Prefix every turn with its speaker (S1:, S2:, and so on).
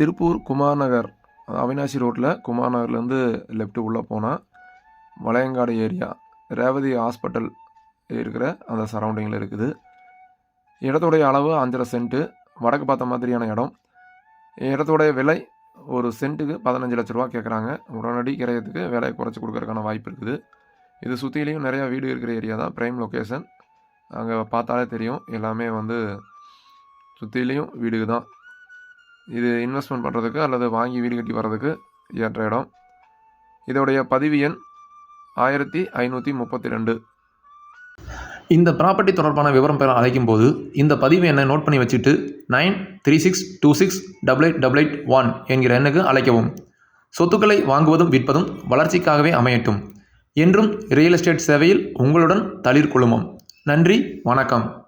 S1: திருப்பூர் குமாரநகர் அவினாசி ரோட்டில் குமார் நகர்லேருந்து லெஃப்ட்டு உள்ளே போனால் வளையங்காடு ஏரியா ரேவதி ஹாஸ்பிட்டல் இருக்கிற அந்த சரௌண்டிங்கில் இருக்குது. இடத்துடைய அளவு அஞ்சரை சென்ட்டு வடக்கு பார்த்த மாதிரியான இடம். இடத்துடைய விலை ஒரு சென்ட்டுக்கு பதினஞ்சு லட்ச ரூபா கேட்குறாங்க உடனடி கிரையத்துக்கு விலையை குறைச்சி கொடுக்கறதுக்கான வாய்ப்பு இருக்குது. இது சுற்றிலையும் நிறையா வீடு இருக்கிற ஏரியா தான் ப்ரைம் லொக்கேஷன் அங்கே பார்த்தாலே தெரியும் எல்லாமே வந்து சுற்றிலையும் வீடு தான் இது இன்வெஸ்ட்மெண்ட் பண்ணுறதுக்கு அல்லது வாங்கி வீடு கட்டி வர்றதுக்கு ஏற்ற இடம். இதோடைய பதிவு எண் ஆயிரத்தி ஐநூற்றி முப்பத்தி ரெண்டு.
S2: இந்த ப்ராப்பர்ட்டி தொடர்பான விவரம் பெற அழைக்கும் போது இந்த பதிவு எண்ணை நோட் பண்ணி வச்சுட்டு nine three six two six double eight double eight one என்கிற எண்ணுக்கு அழைக்கவும். சொத்துக்களை வாங்குவதும் விற்பதும் வளர்ச்சிக்காகவே அமையட்டும். என்றும் ரியல் எஸ்டேட் சேவையில் உங்களுடன் தளிர் குழுமம் நன்றி வணக்கம்.